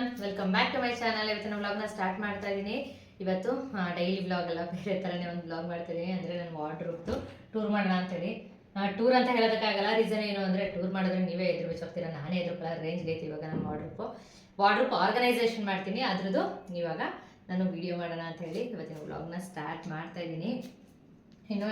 Everyone welcome back to my channel ನಾನು ವ್ಲಾಗ್ನ start ಮಾಡ್ತಾ ಇದ್ದೀನಿ ಇವತ್ತು ಡೈಲಿ ವ್ಲಾಗ್ ಅಲ್ಲ. ಬೇರೆ ಥರನೇ ಒಂದು ವ್ಲಾಗ್ ಮಾಡ್ತಾ ಇದ್ದೀನಿ ಅಂದರೆ ನನ್ನ ವಾರ್ಡ್ರೂಬ್ದು ಟೂರ್ ಮಾಡೋಣ ಅಂತೇಳಿ ಟೂರ್ ಅಂತ ಹೇಳೋದಕ್ಕಾಗಲ್ಲ. ರೀಸನ್ ಏನು ಅಂದರೆ ಟೂರ್ ಮಾಡಿದ್ರೆ ನೀವೇ ಎದುರು ಬಿಚ್ಚೋಗ್ತೀರ ನಾನೇ ಎದುರು ರೇಂಜ್ ಐತಿ ಇವಾಗ ನನ್ನ ವಾರ್ಡ್ರೂಪು ವಾರ್ಡ್ರೂಪ್ ಆರ್ಗನೈಸೇಷನ್ ಮಾಡ್ತೀನಿ. ಅದ್ರದ್ದು ಇವಾಗ ನಾನು ವಿಡಿಯೋ ಮಾಡೋಣ ಅಂತ ಹೇಳಿ ಇವತ್ತಿನ ವ್ಲಾಗ್ನ ಸ್ಟಾರ್ಟ್ ಮಾಡ್ತಾ ಇದ್ದೀನಿ ಇನ್ನು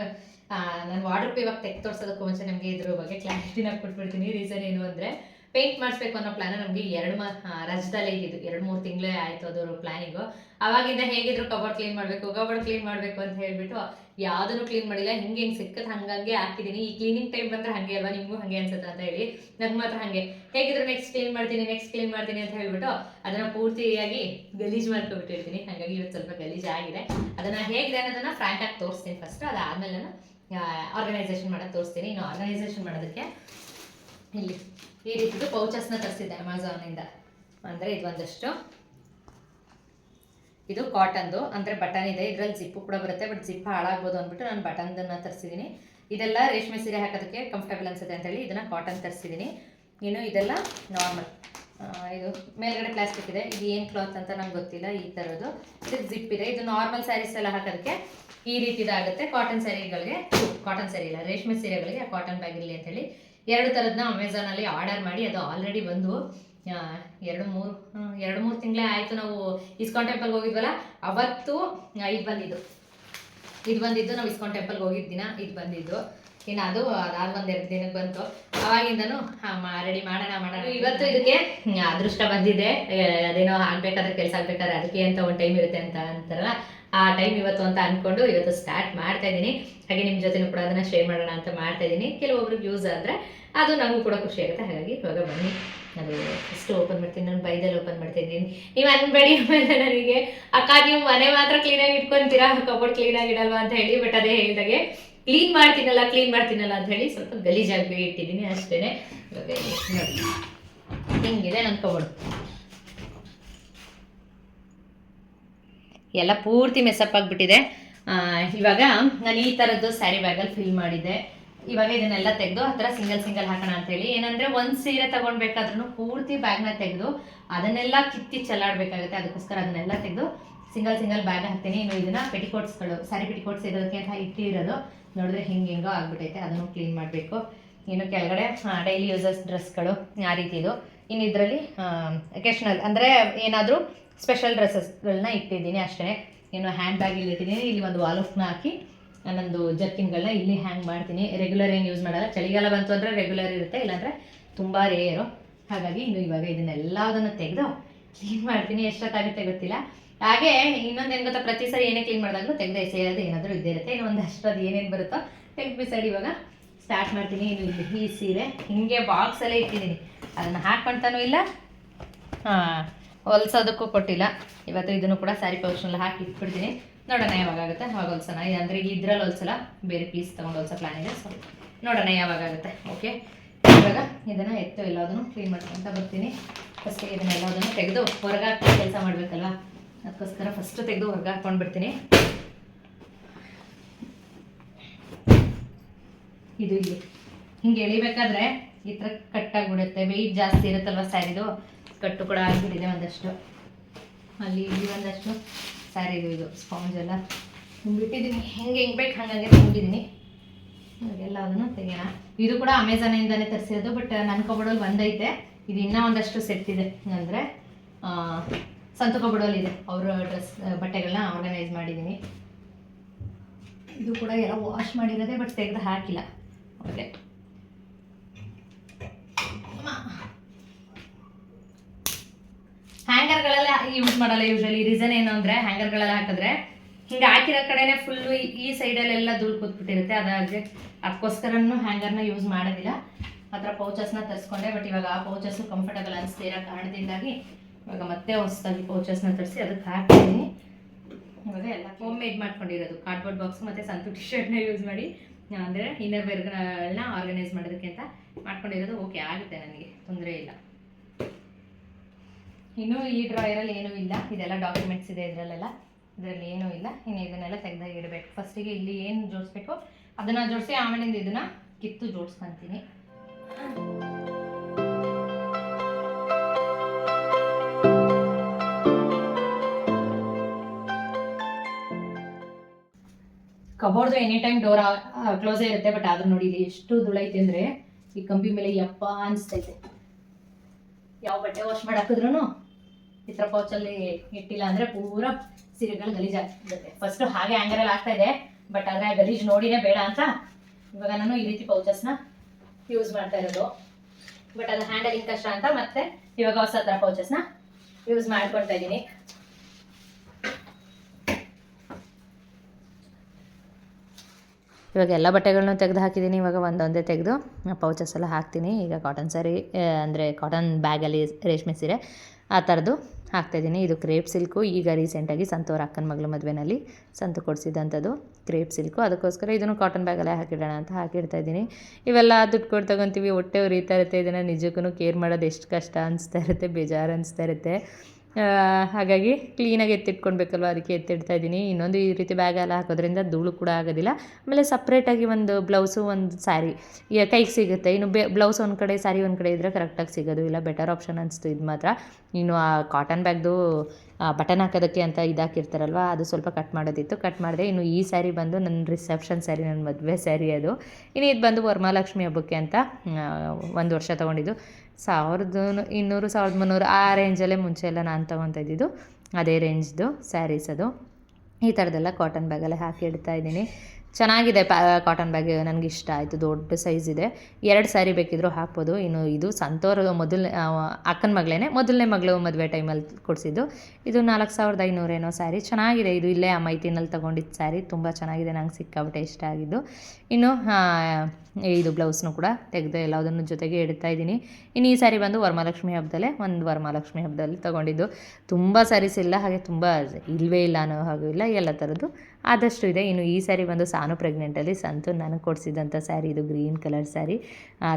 ನಾನು ವಾರ್ಡ್ರೂಪ್ ಇವಾಗ ತೆಗೆ ತೋರಿಸೋದಕ್ಕೂ ಮುಂಚೆ ನಮಗೆ ಇದ್ರ ಬಗ್ಗೆ ಕ್ಲಾರಿಟಿನ ಕೊಟ್ಬಿಡ್ತೀನಿ. ರೀಸನ್ ಏನು ಅಂದರೆ ಪೇಂಟ್ ಮಾಡಿಸ್ಬೇಕು ಅನ್ನೋ ಪ್ಲಾನ್ ನಮಗೆ ಎರಡು ಮ ರಜದಲ್ಲೇ ಇದ್ದಿದ್ದು. ಎರಡು ಮೂರು ತಿಂಗಳೇ ಆಯಿತು ಅದರ ಪ್ಲಾನಿಂಗು ಅವಾಗಿಂದ ಹೇಗಿದ್ರು ಕಬೋರ್ಡ್ ಕ್ಲೀನ್ ಮಾಡಬೇಕು ಕಬೋರ್ಡ್ ಕ್ಲೀನ್ ಮಾಡಬೇಕು ಅಂತ ಹೇಳ್ಬಿಟ್ಟು ಯಾವುದನ್ನು ಕ್ಲೀನ್ ಮಾಡಿಲ್ಲ. ಹಿಂಗೆ ಹಿಂಗೆ ಸಿಕ್ಕತ್ ಹಂಗಂಗೆ ಹಾಕಿದ್ದೀನಿ ಈ ಕ್ಲೀನಿಂಗ್ ಟೈಮ್ ಬಂದ್ರೆ ಹಾಗೆ ಅಲ್ವಾ? ನಿಮಗೂ ಹಾಗೆ ಅನ್ಸುತ್ತೆ ಅಂತ ಹೇಳಿ ನಂಗೆ ಮಾತ್ರ ಹಾಗೆ. ಹೇಗಿದ್ರು ನೆಕ್ಸ್ಟ್ ಕ್ಲೀನ್ ಮಾಡ್ತೀನಿ ನೆಕ್ಸ್ಟ್ ಕ್ಲೀನ್ ಮಾಡ್ತೀನಿ ಅಂತ ಹೇಳ್ಬಿಟ್ಟು ಅದನ್ನ ಪೂರ್ತಿಯಾಗಿ ಗಲೀಜು ಮಾಡ್ಕೊಬಿಟ್ಟಿರ್ತೀನಿ. ಹಾಗಾಗಿ ಇವತ್ತು ಸ್ವಲ್ಪ ಗಲೀಜು ಆಗಿದೆ. ಅದನ್ನ ಹೇಗಿದೆ ಅನ್ನೋದನ್ನ ಫ್ರಾಂಕ್ ಆಗಿ ತೋರಿಸ್ತೀನಿ ಫಸ್ಟ್ ಅದಾದ್ಮೇಲೆ ನಾನು ಆರ್ಗನೈಸೇಷನ್ ಮಾಡೋದು ತೋರಿಸ್ತೀನಿ. ಇನ್ನು ಆರ್ಗನೈಸೇಷನ್ ಮಾಡೋದಕ್ಕೆ ಇಲ್ಲಿ. ಈ ರೀತಿದು ಪೌಚಸ್ನ ತರಿಸಿದ್ದೆ ಅಮೆಝಾನಿಂದ ಅಂದರೆ ಇದು ಒಂದಷ್ಟು. ಇದು ಕಾಟನ್ದು. ಅಂದರೆ ಬಟನ್ ಇದೆ, ಇದರಲ್ಲಿ ಜಿಪ್ಪು ಕೂಡ ಬರುತ್ತೆ, ಬಟ್ ಜಿಪ್ ಹಾಳಾಗ್ಬೋದು ಅಂದ್ಬಿಟ್ಟು ನಾನು ಬಟನ್ದನ್ನು ತರಿಸಿದ್ದೀನಿ. ಇದೆಲ್ಲ ರೇಷ್ಮೆ ಸೀರೆ ಹಾಕೋದಕ್ಕೆ ಕಂಫರ್ಟಬಲ್ ಅನ್ಸುತ್ತೆ ಅಂತೇಳಿ ಇದನ್ನು ಕಾಟನ್ ತರಿಸಿದ್ದೀನಿ. ಇನ್ನು ಇದೆಲ್ಲ ನಾರ್ಮಲ್ ಇದು ಮೇಲ್ಗಡೆ ಪ್ಲಾಸ್ಟಿಕ್ ಇದೆ. ಇದು ಏನು ಕ್ಲಾತ್ ಅಂತ ನಂಗೆ ಗೊತ್ತಿಲ್ಲ ಈ ಥರದ್ದು ಇದಕ್ಕೆ ಜಿಪ್ ಇದೆ. ಇದು ನಾರ್ಮಲ್ ಸ್ಯಾರೀಸ್ ಎಲ್ಲ ಹಾಕೋದಕ್ಕೆ ಈ ರೀತಿದಾಗುತ್ತೆ ಕಾಟನ್ ಸ್ಯಾರಿಗಳಿಗೆ ಕಾಟನ್ ಸ್ಯಾರಿ ಇಲ್ಲ, ರೇಷ್ಮೆ ಸೀರೆಗಳಿಗೆ ಕಾಟನ್ ಬ್ಯಾಗ್ ಇರಲಿ ಅಂತೇಳಿ ಎರಡು ಥರದನ್ನ ಅಮೆಝಾನಲ್ಲಿ ಆರ್ಡರ್ ಮಾಡಿ ಅದು ಆಲ್ರೆಡಿ ಬಂದು ಎರಡು ಮೂರು ಎರಡು ಮೂರು ತಿಂಗಳೇ ಆಯಿತು ನಾವು ಇಸ್ಕಾನ್ ಟೆಂಪಲ್ಗೆ ಹೋಗಿದ್ವಲ್ಲ ಅವತ್ತು ಇದು ಬಂದಿದ್ದು. ಇದು ಬಂದಿದ್ದು ನಾವು ಇಸ್ಕಾನ್ ಟೆಂಪಲ್ಗೆ ಹೋಗಿದ್ದ ದಿನ ಇದು ಬಂದಿದ್ದು. ಇನ್ನು ಅದು ಅದಾದ ಒಂದು ಎರಡು ದಿನಕ್ಕೆ ಬಂತು. ಅವಾಗಿಂದನು ರೆಡಿ ಮಾಡೋಣ ಮಾಡೋಣ ಇವತ್ತು ಇದಕ್ಕೆ? ಅದೃಷ್ಟ ಬಂದಿದೆ. ಅದೇನೋ ಆಗ್ಬೇಕಾದ್ರೆ ಕೆಲಸ ಆಗ್ಬೇಕಾದ್ರೆ ಅದಕ್ಕೆ ಅಂತ ಒಂದು ಟೈಮ್ ಇರುತ್ತೆ ಅಂತ ಅಂತಾರಲ್ಲ. ಆ ಟೈಮ್ ಇವತ್ತು ಅಂತ ಅಂದ್ಕೊಂಡು ಇವತ್ತು ಸ್ಟಾರ್ಟ್ ಮಾಡ್ತಾ ಇದ್ದೀನಿ. ಹಾಗೆ ನಿಮ್ಮ ಜೊತೆನೂ ಕೂಡ ಅದನ್ನ ಶೇರ್ ಮಾಡೋಣ ಅಂತ ಮಾಡ್ತಾ ಇದ್ದೀನಿ. ಕೆಲವೊಬ್ರಿಗೆ ಯೂಸ್ ಆದರೆ ಅದು ನಮಗೂ ಕೂಡ ಖುಷಿ ಆಗುತ್ತೆ. ಹಾಗಾಗಿ ಇವಾಗ ಬನ್ನಿ. ಅದು ಫಸ್ಟ್ ಓಪನ್ ಮಾಡ್ತೀನಿ. ನಾನು ಬೈದಲ್ಲಿ ಓಪನ್ ಮಾಡ್ತಾ ಇದ್ದೀನಿ ನೀವು ಅನ್ಬೇಡಿ ಆಮೇಲೆ ನನಗೆ ಅಕ್ಕ ನೀವು ಮನೆ ಮಾತ್ರ ಕ್ಲೀನಾಗಿ ಇಟ್ಕೊಂತೀರಾ? ಕಬೋರ್ಡ್ ಕ್ಲೀನಾಗಿ ಇಡಲ್ವಾ ಅಂತ ಹೇಳಿ ಬಟ್ ಅದೇ ಹೇಳಿದಾಗೆ ಕ್ಲೀನ್ ಮಾಡ್ತೀನಲ್ಲ ಕ್ಲೀನ್ ಮಾಡ್ತೀನಲ್ಲ ಅಂತ ಹೇಳಿ ಸ್ವಲ್ಪ ಗಲೀಜಾಗಿ ಇಟ್ಟಿದ್ದೀನಿ ಅಷ್ಟೇನೆ. ಇವಾಗ ಹಿಂಗಿದೆ ನನ್ನ ಕಬೋರ್ಡ್ ಎಲ್ಲ ಪೂರ್ತಿ ಮೆಸಪ್ ಆಗಿಬಿಟ್ಟಿದೆ. ಇವಾಗ ನಾನು ಈ ಥರದ್ದು ಸ್ಯಾರಿ ಬ್ಯಾಗಲ್ಲಿ ಫಿಲ್ ಮಾಡಿದ್ದೆ. ಇವಾಗ ಇದನ್ನೆಲ್ಲ ತೆಗೆದು ಆ ಥರ ಸಿಂಗಲ್ ಸಿಂಗಲ್ ಹಾಕೋಣ ಅಂತೇಳಿ ಏನಂದರೆ ಒಂದು ಸೀರೆ ತಗೊಳ್ಬೇಕಾದ್ರೂ ಪೂರ್ತಿ ಬ್ಯಾಗ್ನ ತೆಗೆದು ಅದನ್ನೆಲ್ಲ ಕಿತ್ತಿ ಚೆಲ್ಲಾಡಬೇಕಾಗುತ್ತೆ. ಅದಕ್ಕೋಸ್ಕರ ಅದನ್ನೆಲ್ಲ ತೆಗೆದು ಸಿಂಗಲ್ ಸಿಂಗಲ್ ಬ್ಯಾಗ್ ಹಾಕ್ತೀನಿ. ಇನ್ನು ಇದನ್ನ ಪೆಟಿಕೋಟ್ಸ್ಗಳು ಸ್ಯಾರಿ ಪೆಟಿಕೋಟ್ಸ್ ಇರೋದಕ್ಕೆ ಅಂತ ಇಟ್ಟಿರೋದು. ನೋಡಿದ್ರೆ ಹಿಂಗೆ ಹೆಂಗೋ ಆಗ್ಬಿಟ್ಟೈತೆ. ಅದನ್ನು ಕ್ಲೀನ್ ಮಾಡಬೇಕು. ಇನ್ನು ಕೆಳಗಡೆ ಡೈಲಿ ಯೂಸಸ್ ಡ್ರೆಸ್ಗಳು ಆ ರೀತಿ ಇದು ಇನ್ನು ಇದರಲ್ಲಿ ಅಕೇಶ್ನಲ್ ಅಂದರೆ ಏನಾದರೂ ಸ್ಪೆಷಲ್ ಡ್ರೆಸ್ಸಸ್ಗಳನ್ನ ಇಟ್ಟಿದ್ದೀನಿ ಅಷ್ಟೇ. ಏನೋ ಹ್ಯಾಂಡ್ ಬ್ಯಾಗ್ ಇಲ್ಲಿ ಇಟ್ಟಿದ್ದೀನಿ. ಇಲ್ಲಿ ಒಂದು ವಾಲುಫ್ನ ಹಾಕಿ ನನ್ನೊಂದು ಜರ್ಕಿನ್ಗಳನ್ನ ಇಲ್ಲಿ ಹ್ಯಾಂಗ್ ಮಾಡ್ತೀನಿ. ರೆಗ್ಯುಲರ್ ಏನು ಯೂಸ್ ಮಾಡಲ್ಲ. ಚಳಿಗಾಲ ಬಂತು ಅಂದರೆ ರೆಗ್ಯುಲರ್ ಇರುತ್ತೆ. ಇಲ್ಲಾಂದರೆ ತುಂಬ ರೇರು ಹಾಗಾಗಿ ಇನ್ನು ಇವಾಗ ಇದನ್ನೆಲ್ಲದನ್ನು ತೆಗೆದು ಕ್ಲೀನ್ ಮಾಡ್ತೀನಿ. ಎಷ್ಟೊತ್ತಾಗುತ್ತೆ ಗೊತ್ತಿಲ್ಲ. ಹಾಗೆ ಇನ್ನೊಂದು ಏನು ಗೊತ್ತಾ? ಪ್ರತಿ ಸರಿ ಏನೇ ಕ್ಲೀನ್ ಮಾಡಿದಾಗಲೂ ತೆಗೆದು ಎಸೆಯೋದು ಏನಾದರೂ ಇದ್ದೇ ಇರುತ್ತೆ. ಇನ್ನು ಅದು ಏನೇನು ಬರುತ್ತೋ ತೆಗೆದು ಬಿಸಾಡಿ ಇವಾಗ ಸ್ಟಾರ್ಟ್ ಮಾಡ್ತೀನಿ. ಇನ್ನು ಇಲ್ಲಿ ಈ ಸೀರೆ ಹಿಂಗೆ ಬಾಕ್ಸಲ್ಲೇ ಇಟ್ಟಿದ್ದೀನಿ. ಅದನ್ನು ಹಾಕ್ಕೊಳ್ತಾನೂ ಇಲ್ಲ. ಹಾಂ. ಹೊಲ್ಸೋದಕ್ಕೂ ಕೊಟ್ಟಿಲ್ಲ. ಇವತ್ತು ಇದನ್ನು ಕೂಡ ಸ್ಯಾರಿ ಪೌಚ್ನಲ್ಲಿ ಹಾಕಿ ಇಟ್ಬಿಡ್ತೀನಿ. ನೋಡೋಣ ಯಾವಾಗ ಆಗುತ್ತೆ. ಹೊಲ್ಸೋಣ? ಅಂದರೆ ಇದ್ರಲ್ಲಿ ಹೊಲ್ಸಲ್ಲ, ಬೇರೆ ಪೀಸ್ ತೊಗೊಂಡು ಹೊಲ್ಸೋ ಪ್ಲಾನ್ ಇದೆ. ಸೊ ನೋಡೋಣ ಯಾವಾಗ ಆಗುತ್ತೆ. ಓಕೆ ಇವಾಗ ಇದನ್ನು ಎತ್ತು ಎಲ್ಲದನ್ನು ಕ್ಲೀನ್ ಮಾಡ್ಕೊತ ಬರ್ತೀನಿ. ಫಸ್ಟಿಗೆ ಇದನ್ನೆಲ್ಲದನ್ನು ತೆಗೆದು ಹೊರಗೆ ಕೆಲಸ ಮಾಡಬೇಕಲ್ವ? ಅದಕ್ಕೋಸ್ಕರ ಫಸ್ಟ್ ತೆಗೆದು ಹೊರಗೆ ಹಾಕ್ಕೊಂಡು ಬಿಡ್ತೀನಿ. ಇದು ಇಲ್ಲಿ. ಹಿಂಗೆ ಎಳಿಬೇಕಾದ್ರೆ ಈ ಥರ ಕಟ್ಟಾಗ್ಬಿಡುತ್ತೆ ವೆಯ್ಟ್ ಜಾಸ್ತಿ ಇರುತ್ತಲ್ವ ಸ್ಯಾರಿದು ಕಟ್ಟು ಕೂಡ ಆಗಿಬಿಟ್ಟಿದೆ ಒಂದಷ್ಟು. ಅಲ್ಲಿ ಇಲ್ಲಿ ಒಂದಷ್ಟು ಸ್ಯಾರಿದು ಇದು ಸ್ಪಾಂಜ್ ಎಲ್ಲ ತುಂಬಿಟ್ಟಿದ್ದೀನಿ. ಹೆಂಗೆ ಹೆಂಗೆ ಬೇಕು ಹಂಗಾಗಿ ತುಂಬಿದ್ದೀನಿ ಇವಾಗೆಲ್ಲ ಅದನ್ನು ತೆಗೆಯೋಣ. ಇದು ಕೂಡ ಅಮೆಝಾನಿಂದನೇ ತರಿಸಿರೋದು ಬಟ್ ನನ್ನ ಕಬಡೋಲ್ ಒಂದೈತೆ. ಇದು ಇನ್ನೂ ಒಂದಷ್ಟು ಸೆಟ್ ಇದೆ. ಅಂದರೆ ಸಂತು ಇದೆ. ಅವರ ಡ್ರೆಸ್ ಬಟ್ಟೆಗಳನ್ನ ಆರ್ಗನೈಸ್ ಮಾಡಿದ್ದೀನಿ. ಇದು ಕೂಡ ಎಲ್ಲ ವಾಶ್ ಮಾಡಿರೋದೆ ಬಟ್ ತೆಗೆದು ಹಾಕಿಲ್ಲ. ಓಕೆ ಹ್ಯಾಂಗರ್ಗಳೆಲ್ಲ ಯೂಸ್ ಮಾಡಲ್ಲ ಯೂಶಲಿ ರೀಸನ್ ಏನು ಅಂದರೆ ಹ್ಯಾಂಗರ್ಗಳೆಲ್ಲ ಹಾಕಿದ್ರೆ ಹಿಂಗೆ ಹಾಕಿರೋ ಕಡೆನೆ ಫುಲ್ಲು ಈ ಸೈಡಲ್ಲೆಲ್ಲ ಧೂಳು ಕೂತ್ಬಿಟ್ಟಿರುತ್ತೆ. ಅದಾದ್ರೆ ಅದಕ್ಕೋಸ್ಕರನೂ ಹ್ಯಾಂಗರ್ನ ಯೂಸ್ ಮಾಡೋದಿಲ್ಲ. ಹತ್ರ ಪೌಚಸ್ನ ತರಿಸ್ಕೊಂಡೆ ಬಟ್ ಇವಾಗ ಆ ಪೌಚಸ್ಸು ಕಂಫರ್ಟಬಲ್ ಇರೋ ಕಾರಣದಿಂದಾಗಿ ಇವಾಗ ಮತ್ತೆ ಹೊಸದಾಗಿ ಪೌಚಸ್ನ ತರಿಸಿ ಅದಕ್ಕೆ ಹಾಕ್ತೀನಿ. ಇವಾಗ ಎಲ್ಲ ಹೋಮ್ ಮೇಡ್ ಮಾಡ್ಕೊಂಡಿರೋದು. ಕಾರ್ಡ್ಬೋರ್ಡ್ ಬಾಕ್ಸ್ ಮತ್ತು ಸಂತು ಟಿ ಶರ್ಟ್ನ ಯೂಸ್ ಮಾಡಿ, ಅಂದರೆ ಇನ್ನರ್ ವೇರ್ಗಳನ್ನ ಆರ್ಗನೈಸ್ ಮಾಡೋದಕ್ಕೆ ಅಂತ ಮಾಡ್ಕೊಂಡಿರೋದು. ಓಕೆ ಆಗುತ್ತೆ ನನಗೆ, ತೊಂದರೆ ಇಲ್ಲ. ಇನ್ನೂ ಈ ಡ್ರಾಯರಲ್ಲಿ ಏನೂ ಇಲ್ಲ. ಇದೆಲ್ಲ ಡಾಕ್ಯುಮೆಂಟ್ಸ್ ಇದೆ ಇದರಲ್ಲೆಲ್ಲ. ಇದರಲ್ಲಿ ಏನೂ ಇಲ್ಲ. ಇನ್ನು ಇದನ್ನೆಲ್ಲ ತೆಗೆದಾಗ ಇಡಬೇಕು ಫಸ್ಟಿಗೆ ಇಲ್ಲಿ ಏನು ಜೋಡಿಸ್ಬೇಕು? ಅದನ್ನು ಜೋಡಿಸಿ ಆಮೇಲಿಂದ ಇದನ್ನು ಕಿತ್ತು ಜೋಡಿಸ್ಕೊಂತೀನಿ. ಕಬೋರ್ಡ್ದು ಎನಿ ಟೈಮ್ ಡೋರ್ ಕ್ಲೋಸೇ ಇರುತ್ತೆ ಬಟ್ ಆದ್ರೂ ನೋಡಿ ಇಲ್ಲಿ ಎಷ್ಟು ದುಳೈತೆ ಅಂದರೆ ಈ ಕಂಬಿ ಮೇಲೆ ಯಪ್ಪ ಅನಿಸ್ತೈತೆ. ಯಾವ ಬಟ್ಟೆ ವಾಶ್ ಮಾಡಾಕಿದ್ರು ಥರ ಪೌಚಲ್ಲಿ ಇಟ್ಟಿಲ್ಲ ಅಂದರೆ ಪೂರ ಸೀರೆಗಳು ಗಲೀಜಾಗ್ತಿರುತ್ತೆ ಫಸ್ಟ್ ಹಾಗೆ ಹ್ಯಾಂಗರಲ್ಲಿ ಆಗ್ತಾ ಇದೆ ಬಟ್ ಆದರೆ ಗಲೀಜು ನೋಡಿನೇ ಬೇಡ ಅಂತ ಇವಾಗ ನಾನು ಈ ರೀತಿ ಪೌಚಸ್ನ ಯೂಸ್ ಮಾಡ್ತಾ ಇರೋದು. ಬಟ್ ಅದು ಹ್ಯಾಂಡಲಿಂಗ್ ಕಷ್ಟ ಅಂತ ಮತ್ತೆ ಇವಾಗ ಹೊಸ ಥರ ಪೌಚಸ್ನ ಯೂಸ್ ಮಾಡ್ಕೊಳ್ತಾ ಇದ್ದೀನಿ. ಇವಾಗ ಎಲ್ಲ ಬಟ್ಟೆಗಳನ್ನೂ ತೆಗೆದು ಹಾಕಿದ್ದೀನಿ, ಇವಾಗ ಒಂದೊಂದೇ ತೆಗೆದು ಪೌಚಸ್ ಎಲ್ಲ ಹಾಕ್ತೀನಿ. ಈಗ ಕಾಟನ್ ಸ್ಯಾರಿ ಅಂದರೆ ಕಾಟನ್ ಬ್ಯಾಗಲ್ಲಿ ರೇಷ್ಮೆ ಸೀರೆ, ಆ ಥರದ್ದು ಹಾಕ್ತಾಯಿದ್ದೀನಿ ಇದು ಕ್ರೇಪ್ ಸಿಲ್ಕು. ಈಗ ರೀಸೆಂಟಾಗಿ ಸಂತವ್ರ ಅಕ್ಕನ ಮಗಳ ಮದುವೆನಲ್ಲಿ ಸಂತು ಕೊಡಿಸಿದಂಥದ್ದು ಕ್ರೇಪ್ ಸಿಲ್ಕು. ಅದಕ್ಕೋಸ್ಕರ ಇದನ್ನು ಕಾಟನ್ ಬ್ಯಾಗಲ್ಲೇ ಹಾಕಿಡೋಣ ಅಂತ ಹಾಕಿಡ್ತಾ ಇದ್ದೀನಿ. ಇವೆಲ್ಲ ದುಡ್ಡು ಕೊಟ್ಟು ತಗೊತೀವಿ. ಹೊಟ್ಟೆ ಉರಿತಾ ಇರುತ್ತೆ. ಇದನ್ನು ನಿಜಕ್ಕೂ ಕೇರ್ ಮಾಡೋದು ಎಷ್ಟು ಕಷ್ಟ ಅನಿಸ್ತಾ ಇರುತ್ತೆ. ಬೇಜಾರು ಅನಿಸ್ತಾ ಇರುತ್ತೆ. ಹಾಗಾಗಿ ಕ್ಲೀನಾಗಿ ಎತ್ತಿಟ್ಕೊಳ್ಬೇಕಲ್ವ? ಅದಕ್ಕೆ ಎತ್ತಿಡ್ತಾ ಇದ್ದೀನಿ. ಇನ್ನೊಂದು ಈ ರೀತಿ ಬ್ಯಾಗೆಲ್ಲ ಹಾಕೋದ್ರಿಂದ ಧೂಳು ಕೂಡ ಆಗೋದಿಲ್ಲ. ಆಮೇಲೆ ಸಪ್ರೇಟಾಗಿ ಒಂದು ಬ್ಲೌಸು ಒಂದು ಸ್ಯಾರಿ ಕೈಗೆ ಸಿಗುತ್ತೆ. ಇನ್ನು ಬೆ ಬ್ಲೌಸ್ ಒಂದು ಕಡೆ ಸ್ಯಾರಿ ಒಂದು ಕಡೆ ಇದ್ದರೆ ಕರೆಕ್ಟಾಗಿ ಸಿಗೋದು ಇಲ್ಲ. ಬೆಟರ್ ಆಪ್ಷನ್ ಅನಿಸ್ತು ಇದು ಮಾತ್ರ. ಇನ್ನು ಆ ಕಾಟನ್ ಬ್ಯಾಗ್ದು ಬಟನ್ ಹಾಕೋದಕ್ಕೆ ಅಂತ ಇದಾಕಿರ್ತಾರಲ್ವ ಅದು ಸ್ವಲ್ಪ ಕಟ್ ಮಾಡೋದಿತ್ತು. ಕಟ್ ಮಾಡಿದೆ ಇನ್ನು ಈ ಸ್ಯಾರಿ ಬಂದು ನನ್ನ ರಿಸೆಪ್ಷನ್ ಸ್ಯಾರಿ ನನ್ನ ಮದುವೆ ಸ್ಯಾರಿ ಅದು. ಇನ್ನು ಇದು ಬಂದು ವರಮಹಾಲಕ್ಷ್ಮಿ ಹಬ್ಬಕ್ಕೆ ಅಂತ ಒಂದು ವರ್ಷ ತೊಗೊಂಡಿದ್ದು. ಸಾವಿರದ ಇನ್ನೂರು ಸಾವಿರದ ಮುನ್ನೂರು ಆ ರೇಂಜಲ್ಲೇ ಮುಂಚೆ ಎಲ್ಲ ನಾನು ತೊಗೊತಾ ಇದ್ದಿದ್ದು. ಅದೇ ರೇಂಜ್ದು ಸ್ಯಾರೀಸ್ ಅದು. ಈ ಥರದ್ದೆಲ್ಲ ಕಾಟನ್ ಬ್ಯಾಗಲ್ಲೇ ಹಾಕಿ ಇಡ್ತಾ ಇದ್ದೀನಿ. ಚೆನ್ನಾಗಿದೆ ಪ್ಯಾ ಕಾಟನ್ ಬ್ಯಾಗ್ ನನಗೆ ಇಷ್ಟ ಆಯಿತು, ದೊಡ್ಡ ಸೈಜ್ ಇದೆ. ಎರಡು ಸ್ಯಾರಿ ಬೇಕಿದ್ರೂ ಹಾಕ್ಬೋದು. ಇನ್ನು ಇದು ಸಂತೋರ ಮೊದಲನೇ ಅಕ್ಕನ ಮಗಳೇ ಮೊದಲನೇ ಮಗಳು ಮದುವೆ ಟೈಮಲ್ಲಿ ಕೊಡಿಸಿದ್ದು. ಇದು ನಾಲ್ಕು ಸಾವಿರದ ಐನೂರೇನೋ ಸ್ಯಾರಿ ಚೆನ್ನಾಗಿದೆ ಇದು, ಇಲ್ಲೇ ಆ ಮೈತಿನಲ್ಲಿ ತೊಗೊಂಡಿದ್ದ ಸ್ಯಾರಿ ತುಂಬ ಚೆನ್ನಾಗಿದೆ, ನಂಗೆ ಸಿಕ್ಕಾಬಿಟ್ಟೆ ಇಷ್ಟ ಆಗಿದ್ದು. ಇನ್ನು ಇದು ಬ್ಲೌಸ್ನು ಕೂಡ ತೆಗೆದು ಎಲ್ಲದನ್ನು ಜೊತೆಗೆ ಇಡ್ತಾ ಇದ್ದೀನಿ. ಇನ್ನು ಈ ಸ್ಯಾರಿ ಬಂದು ವರಮಹಾಲಕ್ಷ್ಮಿ ಹಬ್ಬದಲ್ಲೇ ಒಂದು ವರಮಹಾಲಕ್ಷ್ಮಿ ಹಬ್ಬದಲ್ಲಿ ತೊಗೊಂಡಿದ್ದು. ತುಂಬ ಸ್ಯಾರೀಸ್ ಇಲ್ಲ, ಹಾಗೆ ತುಂಬ ಇಲ್ಲವೇ ಇಲ್ಲ ಅನ್ನೋ ಹಾಗೂ ಇಲ್ಲ, ಎಲ್ಲ ಥರದ್ದು ಆದಷ್ಟು ಇದೆ. ಇನ್ನು ಈ ಸ್ಯಾರಿ ಬಂದು ಸಾನು ಪ್ರೆಗ್ನೆಂಟಲ್ಲಿ ಸಂತು ನನಗೆ ಕೊಡಿಸಿದಂಥ ಸ್ಯಾರಿ ಇದು ಗ್ರೀನ್ ಕಲರ್ ಸ್ಯಾರಿ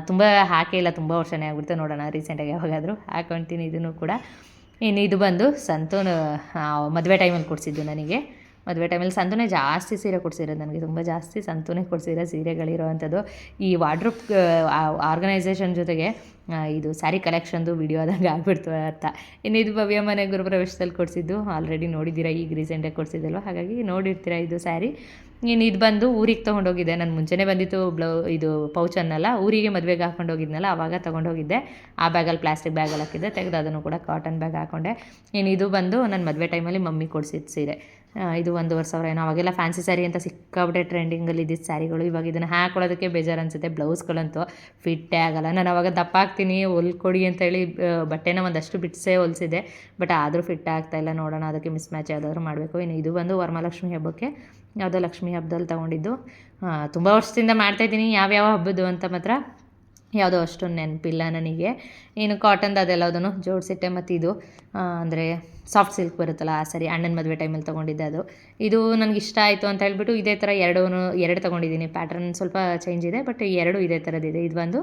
ತುಂಬ ಹಾಕೇ ಇಲ್ಲ, ತುಂಬ ವರ್ಷನೇ ಆಗ್ಬಿಡ್ತು ನೋಡೋಣ ರೀಸೆಂಟಾಗಿ ಯಾವಾಗಾದರೂ. ಹಾಕೊಳ್ತೀನಿ ಇದನ್ನು ಕೂಡ. ಇನ್ನು ಇದು ಬಂದು ಸಂತು ಮದುವೆ ಟೈಮಲ್ಲಿ ಕೊಡಿಸಿದ್ದು ನನಗೆ. ಮದುವೆ ಟೈಮಲ್ಲಿ ಸಂತೂನೇ ಜಾಸ್ತಿ ಸೀರೆ ಕೊಡಿಸಿರೋದು ನನಗೆ, ತುಂಬ ಜಾಸ್ತಿ ಸಂತೂನೇ ಕೊಡಿಸಿರೋ ಸೀರೆಗಳಿರೋವಂಥದ್ದು ಈ ವಾರ್ಡ್ರೋಬ್ ಆರ್ಗನೈಸೇಷನ್ ಜೊತೆಗೆ ಇದು ಸ್ಯಾರಿ ಕಲೆಕ್ಷನ್ದು ವಿಡಿಯೋ ಆದಂಗೆ ಆಗ್ಬಿಡ್ತು ಅಂತ ಇನ್ನು ಇದು ಭವ್ಯ ಮನೆ ಗುರುಪ್ರವೇಶದಲ್ಲಿ ಕೊಡಿಸಿದ್ದು, ಆಲ್ರೆಡಿ ನೋಡಿದ್ದೀರ, ಈಗ ರೀಸೆಂಟಾಗಿ ಕೊಡಿಸಿದ್ದಲ್ವ? ಹಾಗಾಗಿ ನೋಡಿರ್ತೀರ ಇದು ಸ್ಯಾರಿ. ಇನ್ನು ಇದು ಬಂದು ಊರಿಗೆ ತೊಗೊಂಡೋಗಿದ್ದೆ, ನಾನು ಮುಂಚೆನೇ ಬಂದಿತ್ತು ಬ್ಲೌ, ಇದು ಪೌಚನ್ನೆಲ್ಲ ಊರಿಗೆ ಮದುವೆಗೆ ಹಾಕೊಂಡು ಹೋಗಿದ್ನಲ್ಲ ಆವಾಗ ತೊಗೊಂಡೋಗಿದ್ದೆ. ಆ ಬ್ಯಾಗಲ್ಲಿ ಪ್ಲಾಸ್ಟಿಕ್ ಬ್ಯಾಗಲ್ಲಿ ಹಾಕಿದ್ದೆ, ತೆಗೆದು ಅದನ್ನು ಕೂಡ ಕಾಟನ್ ಬ್ಯಾಗ್ ಹಾಕೊಂಡೆ. ಇನ್ನು ಇದು ಬಂದು ನನ್ನ ಮದುವೆ ಟೈಮಲ್ಲಿ ಮಮ್ಮಿ ಕೊಡಿಸಿದ್ದು ಸೀರೆ. ಇದು ಒಂದೂವರೆ ಸಾವಿರ ಏನೋ. ಅವಾಗೆಲ್ಲ ಫ್ಯಾನ್ಸಿ ಸ್ಯಾರಿ ಅಂತ ಸಿಕ್ಕಾಬಿಟ್ಟೆ ಟ್ರೆಂಡಿಂಗಲ್ಲಿ ಇದ್ದಿದ್ದು ಸ್ಯಾರಿಗಳು ಇವಾಗ ಇದನ್ನು ಹಾಕೊಳ್ಳೋದಕ್ಕೆ ಬೇಜಾರು ಅನಿಸುತ್ತೆ ಬ್ಲೌಸ್ಗಳಂತೂ ಫಿಟ್ಟೇ ಆಗಲ್ಲ. ನಾನು ಅವಾಗ ದಪ್ಪ ಹಾಕ್ತೀನಿ ಹೊಲ್ಕೊಡಿ ಅಂತ ಹೇಳಿ ಬಟ್ಟೆನ ಒಂದಷ್ಟು ಬಿಟ್ಸೇ ಹೊಲಿಸಿದೆ ಬಟ್ ಆದರೂ ಫಿಟ್ ಆಗ್ತಾಯಿಲ್ಲ ನೋಡೋಣ, ಅದಕ್ಕೆ ಮಿಸ್ ಮ್ಯಾಚ್ ಯಾವುದಾದ್ರು ಮಾಡಬೇಕು. ಇನ್ನು ಇದು ಬಂದು ವರಮಹಾಲಕ್ಷ್ಮಿ ಹಬ್ಬಕ್ಕೆ ಯಾವುದೋ ಲಕ್ಷ್ಮಿ ಹಬ್ಬದಲ್ಲಿ ತೊಗೊಂಡಿದ್ದು. ತುಂಬ ವರ್ಷದಿಂದ ಮಾಡ್ತಾಯಿದ್ದೀನಿ ಯಾವ್ಯಾವ ಹಬ್ಬದ್ದು ಅಂತ ಮಾತ್ರ ಯಾವುದೋ ಅಷ್ಟೊಂದು ನೆನಪಿಲ್ಲ ನನಗೆ. ಇನ್ನು ಕಾಟನ್ದು ಅದೆಲ್ಲದನ್ನು ಜೋಡಿಸಿಟ್ಟೆ ಮತ್ತು ಇದು ಅಂದರೆ ಸಾಫ್ಟ್ ಸಿಲ್ಕ್ ಬರುತ್ತಲ್ಲ, ಆ ಸರಿ ಅಣ್ಣನ ಮದುವೆ ಟೈಮಲ್ಲಿ ತೊಗೊಂಡಿದ್ದೆ ಅದು. ಇದು ನನಗೆ ಇಷ್ಟ ಆಯಿತು ಅಂತ ಹೇಳ್ಬಿಟ್ಟು ಇದೇ ಥರ ಎರಡೂ ಎರಡು ತೊಗೊಂಡಿದ್ದೀನಿ. ಪ್ಯಾಟ್ರನ್ ಸ್ವಲ್ಪ ಚೇಂಜ್ ಇದೆ ಬಟ್ ಎರಡು ಇದೇ ಥರದ್ದಿದೆ ಇದು. ಒಂದು,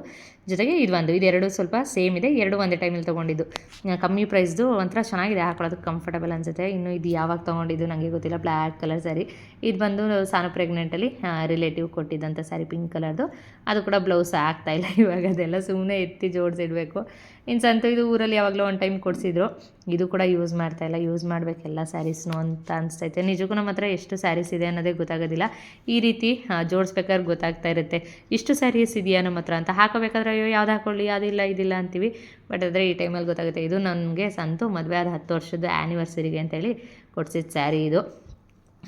ಜೊತೆಗೆ ಇದು ಒಂದು. ಇದೆರಡು ಸ್ವಲ್ಪ ಸೇಮ್ ಇದೆ. ಎರಡು ಒಂದೇ ಟೈಮಲ್ಲಿ ತೊಗೊಂಡಿದ್ದು. ಕಮ್ಮಿ ಪ್ರೈಸ್ದು ಒಂಥರ ಚೆನ್ನಾಗಿದೆ. ಹಾಕೊಳ್ಳೋದಕ್ಕೆ ಕಂಫರ್ಟಬಲ್ ಅನಿಸುತ್ತೆ. ಇನ್ನು ಇದು ಯಾವಾಗ ತೊಗೊಂಡಿದ್ದು ನನಗೆ ಗೊತ್ತಿಲ್ಲ. ಬ್ಲ್ಯಾಕ್ ಕಲರ್ ಸ್ಯಾರಿ ಇದು ಬಂದು ಸಾನು ಪ್ರೆಗ್ನೆಂಟಲ್ಲಿ ರಿಲೇಟಿವ್ ಕೊಟ್ಟಿದ್ದಂಥ ಸ್ಯಾರಿ ಪಿಂಕ್ ಕಲರ್ದು ಅದು ಕೂಡ ಬ್ಲೌಸ್ ಆಗ್ತಾ ಇಲ್ಲ ಇವಾಗ ಅದೆಲ್ಲ ಸುಮ್ಮನೆ ಎತ್ತಿ ಜೋಡಿಸಿಡಬೇಕು. ಇನ್ನು ಸಂತು ಇದು ಊರಲ್ಲಿ ಯಾವಾಗಲೂ ಒಂದು ಟೈಮ್ ಕೊಡಿಸಿದ್ರು. ಇದು ಕೂಡ ಯೂಸ್ ಮಾಡ್ತಾ ಇಲ್ಲ ಯೂಸ್ ಮಾಡಬೇಕೆಲ್ಲ ಸ್ಯಾರೀಸ್ನು ಅಂತ ಅನಿಸ್ತೈತೆ. ನಿಜಕ್ಕೂ ನಮ್ಮ ಹತ್ರ ಎಷ್ಟು ಸ್ಯಾರೀಸ್ ಇದೆ ಅನ್ನೋದೇ ಗೊತ್ತಾಗೋದಿಲ್ಲ. ಈ ರೀತಿ ಜೋಡಿಸ್ಬೇಕಾದ್ರೆ ಗೊತ್ತಾಗ್ತಾ ಇರುತ್ತೆ. ಇಷ್ಟು ಸ್ಯಾರೀಸ್ ಇದೆಯಾ ನಮ್ಮ ಹತ್ರ ಅಂತ ಹಾಕೋಬೇಕಾದ್ರೆ ಅಯ್ಯೋ, ಯಾವ್ದು ಹಾಕೊಳ್ಳಿ, ಅದಿಲ್ಲ, ಇದಿಲ್ಲ ಅಂತೀವಿ. ಬಟ್ ಆದರೆ ಈ ಟೈಮಲ್ಲಿ ಗೊತ್ತಾಗುತ್ತೆ, ಇದು ನನಗೆ ಸಂತು ಮದುವೆ ಆದ ಹತ್ತು ವರ್ಷದ ಆ್ಯನಿವರ್ಸರಿಗೆ ಅಂತೇಳಿ ಕೊಡ್ಸಿದ ಸ್ಯಾರಿ ಇದು.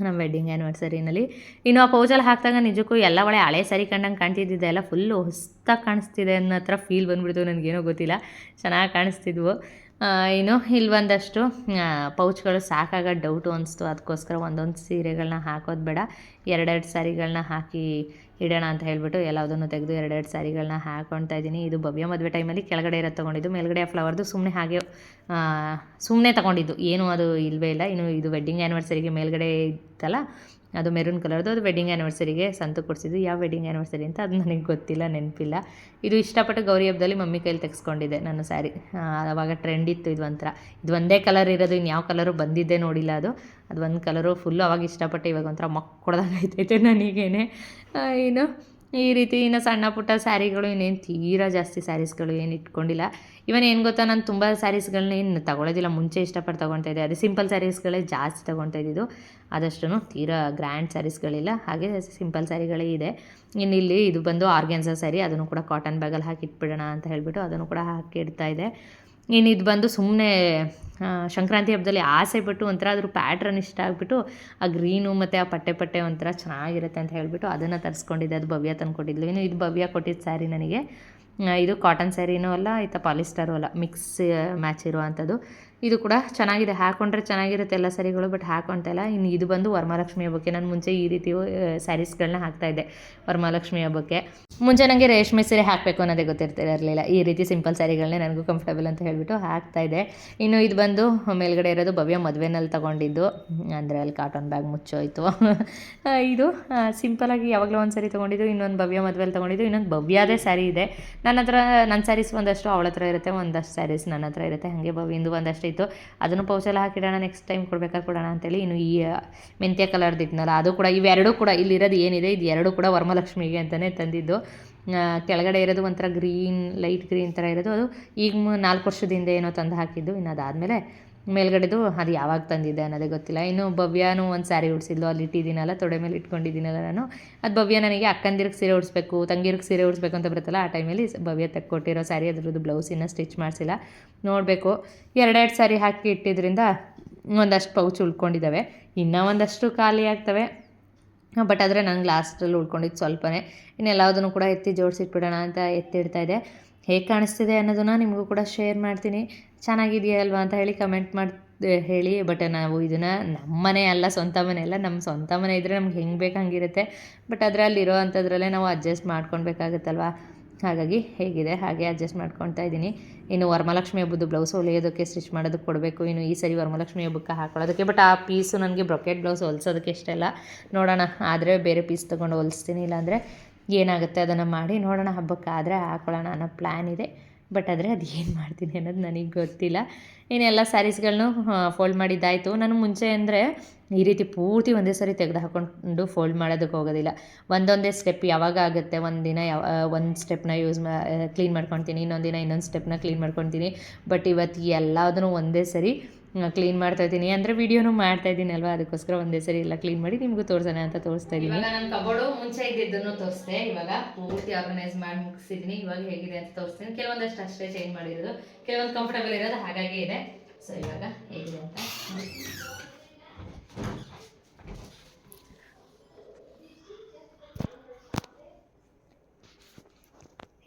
ನಮ್ಮ ವೆಡ್ಡಿಂಗ್ ಆ್ಯನಿವರ್ಸರಿನಲ್ಲಿ ಇನ್ನು ಆ ಪೌಜಲ್ಲಿ ಹಾಕಿದಾಗ ನಿಜಕ್ಕೂ ಎಲ್ಲ ಒಳ್ಳೆ ಹಳೆ ಸ್ಯಾರಿ ಕಂಡಂಗೆ ಕಾಣ್ತಿದ್ದಿದ್ದೆ ಎಲ್ಲ ಫುಲ್ಲು ಹೊಸ್ತಾಗಿ ಕಾಣಿಸ್ತಿದೆ ಅನ್ನೋ ಹತ್ರ ಫೀಲ್ ಬಂದುಬಿಡ್ತು. ನನಗೇನೋ ಗೊತ್ತಿಲ್ಲ. ಚೆನ್ನಾಗಿ ಕಾಣಿಸ್ತಿದ್ವು. ಒಂದಷ್ಟು ಆ, ಪೌಚ್ಗಳು ಸಾಕಾಗ ಡೌಟು ಅನಿಸ್ತು. ಅದಕ್ಕೋಸ್ಕರ ಒಂದೊಂದು ಸೀರೆಗಳನ್ನ ಹಾಕೋದು ಬೇಡ. ಎರಡೆರಡು ಸ್ಯಾರಿಗಳನ್ನ ಹಾಕಿ ಇಡೋಣ ಅಂತ ಹೇಳ್ಬಿಟ್ಟು ಎಲ್ಲದನ್ನು ತೆಗೆದು ಎರಡೆರಡು ಸ್ಯಾರಿಗಳನ್ನ ಹಾಕೊಳ್ತಾ ಇದ್ದೀನಿ. ಇದು ಭವ್ಯ ಮದುವೆ ಟೈಮಲ್ಲಿ ಕೆಳಗಡೆ ಇರೋದು ತೊಗೊಂಡಿದ್ದು. ಮೇಲ್ಗಡೆ ಫ್ಲವರ್ದು ಸುಮ್ಮನೆ ಹಾಗೆ ಸುಮ್ಮನೆ ತೊಗೊಂಡಿದ್ದು. ಏನು ಅದು ಇಲ್ಲವೇ ಇಲ್ಲ. ಇನ್ನು ಇದು ವೆಡ್ಡಿಂಗ್ ಆ್ಯನಿವರ್ಸರಿಗೆ ಮೇಲ್ಗಡೆ ಇತ್ತಲ್ಲ ಅದು ಮೆರೂನ್ ಕಲರ್ದು ಅದು ವೆಡ್ಡಿಂಗ್ ಆ್ಯನಿವರ್ಸರಿಗೆ ಸಂತು ಕೊಡಿಸಿದ್ದು. ಯಾವ ವೆಡ್ಡಿಂಗ್ ಆ್ಯನಿವರ್ಸರಿ ಅಂತ ಅದು ನನಗೆ ಗೊತ್ತಿಲ್ಲ, ನೆನಪಿಲ್ಲ. ಇದು ಇಷ್ಟಪಟ್ಟು ಗೌರಿ ಹಬ್ಬದಲ್ಲಿ ಮಮ್ಮಿ ಕೈಲಿ ತೆಗೆಸ್ಕೊಂಡಿದ್ದೆ ನನ್ನ ಸ್ಯಾರಿ ಆವಾಗ ಟ್ರೆಂಡ್ ಇತ್ತು ಇದು ಒಂಥರ. ಇದು ಒಂದೇ ಕಲರ್ ಇರೋದು ಇನ್ನು ಯಾವ ಕಲರು ಬಂದಿದ್ದೆ ನೋಡಿಲ್ಲ ಅದು. ಅದು ಒಂದು ಕಲರು ಫುಲ್ಲು ಅವಾಗ ಇಷ್ಟಪಟ್ಟು ಇವಾಗ ಒಂಥರ ಮಕ್ಕಳ್ದಂಗೆ ಆಯ್ತೈತೆ ನನಗೇನೆ. ಏನು? ಈ ರೀತಿ ಇನ್ನು ಸಣ್ಣ ಪುಟ್ಟ ಸ್ಯಾರಿಗಳು ಇನ್ನೇನು ತೀರಾ ಜಾಸ್ತಿ ಸ್ಯಾರೀಸ್ಗಳು ಏನು ಇಟ್ಕೊಂಡಿಲ್ಲ. ಇವನ್ ಏನು ಗೊತ್ತಾ, ನಾನು ತುಂಬ ಸ್ಯಾರೀಸ್ಗಳನ್ನ ಏನು ತಗೊಳ್ಳೋದಿಲ್ಲ ಮುಂಚೆ ಇಷ್ಟಪಟ್ಟು ತೊಗೊಳ್ತಾ ಇದ್ದೆ. ಅದೇ ಸಿಂಪಲ್ ಸ್ಯಾರೀಸ್ಗಳೇ ಜಾಸ್ತಿ ತೊಗೊಳ್ತಾ ಇದ್ದಿದ್ದು. ಆದಷ್ಟು ತೀರಾ ಗ್ರ್ಯಾಂಡ್ ಸ್ಯಾರೀಸ್ಗಳಿಲ್ಲ. ಹಾಗೆ ಸಿಂಪಲ್ ಸ್ಯಾರಿಗಳೇ ಇದೆ. ಇನ್ನು ಇಲ್ಲಿ ಇದು ಬಂದು ಆರ್ಗ್ಯಾನ್ಸ ಸ್ಯಾರಿ. ಅದನ್ನು ಕೂಡ ಕಾಟನ್ ಬ್ಯಾಗಲ್ಲಿ ಹಾಕಿ ಇಟ್ಬಿಡೋಣ ಅಂತ ಹೇಳಿಬಿಟ್ಟು ಅದನ್ನು ಕೂಡ ಹಾಕಿ ಇಡ್ತಾ ಇದೆ. ಇನ್ನು ಇದು ಬಂದು ಸುಮ್ಮನೆ ಸಂಕ್ರಾಂತಿ ಹಬ್ಬದಲ್ಲಿ ಆಸೆ ಪಟ್ಟು ಒಂಥರ ಅದ್ರ ಪ್ಯಾಟ್ರನ್ ಇಷ್ಟ ಆಗಿಬಿಟ್ಟು ಆ ಗ್ರೀನು ಮತ್ತು ಆ ಪಟ್ಟೆ ಪಟ್ಟೆ ಒಂಥರ ಚೆನ್ನಾಗಿರುತ್ತೆ ಅಂತ ಹೇಳಿಬಿಟ್ಟು ಅದನ್ನು ತರಿಸ್ಕೊಂಡಿದ್ದೆ. ಅದು ಭವ್ಯ ತಂದುಕೊಟ್ಟಿದ್ಲು. ಇನ್ನು ಇದು ಭವ್ಯ ಕೊಟ್ಟಿದ್ದ ಸ್ಯಾರಿ ನನಗೆ. ಇದು ಕಾಟನ್ ಸ್ಯಾರಿನೂ ಅಲ್ಲ ಆಯಿತಾ ಪಾಲಿಸ್ಟರು ಅಲ್ಲ. ಮಿಕ್ಸ್ ಮ್ಯಾಚ್ ಇರುವಂಥದ್ದು ಇದು ಕೂಡ ಚೆನ್ನಾಗಿದೆ. ಹಾಕೊಂಡ್ರೆ ಚೆನ್ನಾಗಿರುತ್ತೆ ಎಲ್ಲ ಸರಿಗಳು, ಬಟ್ ಹಾಕೊಳ್ತಾ ಇಲ್ಲ. ಇನ್ನು ಇದು ಬಂದು ವರಮಹಾಲಕ್ಷ್ಮಿ ಹಬ್ಬಕ್ಕೆ. ನಾನು ಮುಂಚೆ ಈ ರೀತಿ ಸ್ಯಾರೀಸ್ಗಳನ್ನ ಹಾಕ್ತಾಯಿದ್ದೆ ವರಮಹಾಲಕ್ಷ್ಮಿ ಹಬ್ಬಕ್ಕೆ. ಮುಂಚೆ ನನಗೆ ರೇಷ್ಮೆ ಸೀರೆ ಹಾಕಬೇಕು ಅನ್ನೋದೇ ಗೊತ್ತಿರ್ತಿರಲಿಲ್ಲ. ಈ ರೀತಿ ಸಿಂಪಲ್ ಸ್ಯಾರಿಗಳನ್ನೇ ನನಗೂ ಕಂಫರ್ಟಬಲ್ ಅಂತ ಹೇಳಿಬಿಟ್ಟು ಹಾಕ್ತಾಯಿದ್ದೆ ಇನ್ನು ಇದು ಬಂದು ಮೇಲ್ಗಡೆ ಇರೋದು ಭವ್ಯ ಮದುವೆನಲ್ಲಿ ತೊಗೊಂಡಿದ್ದು. ಅಂದರೆ ಅಲ್ಲಿ ಕಾಟನ್ ಬ್ಯಾಗ್ ಮುಚ್ಚೋಯ್ತು. ಇದು ಸಿಂಪಲಾಗಿ ಯಾವಾಗಲೂ ಒಂದು ಸಾರಿ ತೊಗೊಂಡಿದ್ದು, ಇನ್ನೊಂದು ಭವ್ಯ ಮದುವೆಲಿ ತೊಗೊಂಡಿದ್ದು, ಇನ್ನೊಂದು ಭವ್ಯದೇ ಸ್ಯಾರಿ ಇದೆ. ನನ್ನ ಹತ್ರ ನನ್ನ ಸ್ಯಾರೀಸ್ ಒಂದಷ್ಟು ಅವಳ ಹತ್ರ ಇರುತ್ತೆ, ಒಂದಷ್ಟು ಸ್ಯಾರೀಸ್ ನನ್ನ ಹತ್ರ ಇರುತ್ತೆ. ಹಾಗೆ ಭವ್ಯಂದು ಒಂದಷ್ಟು ಇತ್ತು. ಅದನ್ನು ಪೌಚಲ್ಲಿ ಹಾಕಿಡೋಣ ನೆಕ್ಸ್ಟ್ ಟೈಮ್ ಕೊಡ್ಬೇಕಾದ್ರೆ ಕೊಡೋಣ ಅಂತೇಳಿ ಇನ್ನು ಈ ಮೆಂತ್ಯ ಕಲರ್ದು ಇದ್ನಲ್ಲ, ಅದು ಕೂಡ ಇವೆರಡೂ ಕೂಡ ಇಲ್ಲಿರೋದು ಏನಿದೆ, ಇದು ಎರಡೂ ಕೂಡ ವರ್ಮಲಕ್ಷ್ಮಿಗೆ ಅಂತಲೇ ತಂದಿದ್ದು. ಕೆಳಗಡೆ ಇರೋದು ಒಂಥರ ಗ್ರೀನ್ ಲೈಟ್ ಗ್ರೀನ್ ಥರ ಇರೋದು. ಅದು ಈಗ ನಾಲ್ಕು ವರ್ಷದಿಂದ ಏನೋ ತಂದು ಹಾಕಿದ್ದು, ಇನ್ನು ಅದಾದಮೇಲೆ ಮೇಲ್ಗಡೆದು ಅದು ಯಾವಾಗ ತಂದಿದ್ದೆ ಅನ್ನೋದೇ ಗೊತ್ತಿಲ್ಲ. ಇನ್ನು ಭವ್ಯನೂ ಒಂದು ಸ್ಯಾರಿ ಉಡ್ಸಿದ್ಲು, ಅಲ್ಲಿ ಇಟ್ಟಿದ್ದೀನಲ್ಲ, ತೊಡೆ ಮೇಲೆ ಇಟ್ಕೊಂಡಿದ್ದೀನಲ್ಲ ನಾನು. ಅದು ಭವ್ಯ ನನಗೆ ಅಕ್ಕಂದಿರಿಗೆ ಸೀರೆ ಉಡಿಸ್ಬೇಕು, ತಂಗಿರಿಗೆ ಸೀರೆ ಉಡಿಸ್ಬೇಕು ಅಂತ ಬರುತ್ತಲ್ಲ, ಆ ಟೈಮಲ್ಲಿ ಭವ್ಯ ತೆಕ್ಕೊಟ್ಟಿರೋ ಸ್ಯಾರಿ ಅದ್ರದ್ದು ಬ್ಲೌಸ್ ಇನ್ನೂ ಸ್ಟಿಚ್ ಮಾಡಿಸಿಲ್ಲ. ನೋಡಬೇಕು. ಎರಡೆರಡು ಸ್ಯಾರಿ ಹಾಕಿ ಇಟ್ಟಿದ್ರಿಂದ ಒಂದಷ್ಟು ಪೌಚ್ ಉಳ್ಕೊಂಡಿದ್ದಾವೆ. ಇನ್ನೂ ಒಂದಷ್ಟು ಖಾಲಿ ಆಗ್ತವೆ. ಬಟ್ ಆದರೆ ನಂಗೆ ಲಾಸ್ಟಲ್ಲಿ ಉಳ್ಕೊಂಡಿದ್ದು ಸ್ವಲ್ಪನೇ. ಇನ್ನೆಲ್ಲದನ್ನು ಕೂಡ ಎತ್ತಿ ಜೋಡಿಸಿಟ್ಬಿಡೋಣ ಅಂತ ಎತ್ತಿಡ್ತಾ ಇದೆ. ಹೇಗೆ ಕಾಣಿಸ್ತಿದೆ ಅನ್ನೋದನ್ನು ನಿಮಗೂ ಕೂಡ ಶೇರ್ ಮಾಡ್ತೀನಿ. ಚೆನ್ನಾಗಿದೆಯಾ ಅಲ್ವಾ ಅಂತ ಹೇಳಿ ಕಮೆಂಟ್ ಮಾಡಿ ಹೇಳಿ ಬಟ್ ನಾವು ಇದನ್ನು ನಮ್ಮ ಮನೆ ಅಲ್ಲ, ಸ್ವಂತ ಮನೆ ಅಲ್ಲ ನಮ್ಮ ಸ್ವಂತ ಮನೆ ಇದ್ದರೆ ನಮ್ಗೆ ಹೆಂಗೆ ಬೇಕು ಬಟ್ ಅದರಲ್ಲಿರೋ ಅಂಥದ್ರಲ್ಲೇ ನಾವು ಅಡ್ಜಸ್ಟ್ ಮಾಡ್ಕೊಳ್ಬೇಕಾಗತ್ತಲ್ವ ಹಾಗಾಗಿ ಹೇಗಿದೆ, ಹಾಗೆ ಅಡ್ಜಸ್ಟ್ ಮಾಡ್ಕೊತಾ ಇದ್ದೀನಿ. ಇನ್ನು ವರಮಲಕ್ಷ್ಮಿ ಹಬ್ಬದ ಬ್ಲೌಸ್ ಹೊಲಿಯೋದಕ್ಕೆ ಸ್ಟಿಚ್ ಮಾಡೋದಕ್ಕೆ ಕೊಡಬೇಕು. ಇನ್ನು ಈ ಸರಿ ವರಮಲಕ್ಷ್ಮಿ ಹಬ್ಬಕ್ಕೆ ಹಾಕೊಳ್ಳೋದಕ್ಕೆ ಬಟ್ ಆ ಪೀಸು ನನಗೆ ಬ್ರೊಕೆಟ್ ಬ್ಲೌಸ್ ಹೊಲಿಸೋದಕ್ಕೆ ಇಷ್ಟ ಇಲ್ಲ. ನೋಡೋಣ, ಆದರೆ ಬೇರೆ ಪೀಸ್ ತೊಗೊಂಡು ಹೊಲಿಸ್ತೀನಿ ಇಲ್ಲಾಂದರೆ ಏನಾಗುತ್ತೆ ಅದನ್ನು ಮಾಡಿ ನೋಡೋಣ ಹಬ್ಬಕ್ಕೆ ಆದರೆ ಹಾಕೊಳ್ಳೋಣ ಅನ್ನೋ ಪ್ಲ್ಯಾನ್ ಇದೆ. ಬಟ್ ಆದರೆ ಅದು ಏನು ಮಾಡ್ತೀನಿ ಅನ್ನೋದು ನನಗೆ ಗೊತ್ತಿಲ್ಲ. ಇನ್ನೆಲ್ಲ ಸ್ಯಾರೀಸ್ಗಳನ್ನು ಫೋಲ್ಡ್ ಮಾಡಿದ್ದಾಯಿತು. ನಾನು ಮುಂಚೆ ಅಂದರೆ ಈ ರೀತಿ ಪೂರ್ತಿ ಒಂದೇ ಸರಿ ತೆಗೆದು ಹಾಕೊಂಡು ಫೋಲ್ಡ್ ಮಾಡೋದಕ್ಕೆ ಹೋಗೋದಿಲ್ಲ. ಒಂದೊಂದೇ ಸ್ಟೆಪ್ ಯಾವಾಗ ಆಗುತ್ತೆ, ಒಂದು ದಿನ ಯಾವ ಒಂದು ಸ್ಟೆಪ್ನ ಯೂಸ್ ಮಾ ಕ್ಲೀನ್ ಮಾಡ್ಕೊತೀನಿ ಇನ್ನೊಂದು ದಿನ ಇನ್ನೊಂದು ಸ್ಟೆಪ್ನ ಕ್ಲೀನ್ ಮಾಡ್ಕೊತೀನಿ ಬಟ್ ಇವತ್ತು ಎಲ್ಲದನ್ನು ಒಂದೇ ಸರಿ ಕ್ಲೀನ್ ಮಾಡ್ತಾ ಇದ್ದೀನಿ. ಅಂದರೆ ವಿಡಿಯೋನು ಮಾಡ್ತಾ ಇದ್ದೀನಿ ಅಲ್ವಾ? ಅದಕ್ಕೋಸ್ಕರ ಒಂದೇ ಸರಿ ಎಲ್ಲ ಕ್ಲೀನ್ ಮಾಡಿ ನಿಮಗೂ ತೋರಿಸೋಣ ಅಂತ ತೋರಿಸ್ತಾ ಇದ್ದೀನಿ. ನಾನು ಕಬೋರ್ಡು ಮುಂಚೆ ಇದ್ದಿದ್ದನ್ನು ತೋರಿಸ್ದೆ. ಇವಾಗ ಪೂರ್ತಿ ಆರ್ಗನೈಸ್ ಮಾಡಿ ಮುಗಿಸಿದ್ದೀನಿ. ಇವಾಗ ಹೇಗಿದೆ ಅಂತ ತೋರಿಸ್ತೀನಿ. ಕೆಲವೊಂದಷ್ಟು ಅಷ್ಟೇ ಚೇಂಜ್ ಮಾಡಿರೋದು. ಕೆಲವೊಂದು ಕಂಫರ್ಟಬಲ್ ಇರೋದು ಹಾಗಾಗಿ ಇದೆ. ಸೊ ಇವಾಗ ಹೇಗಿದೆ ಅಂತ.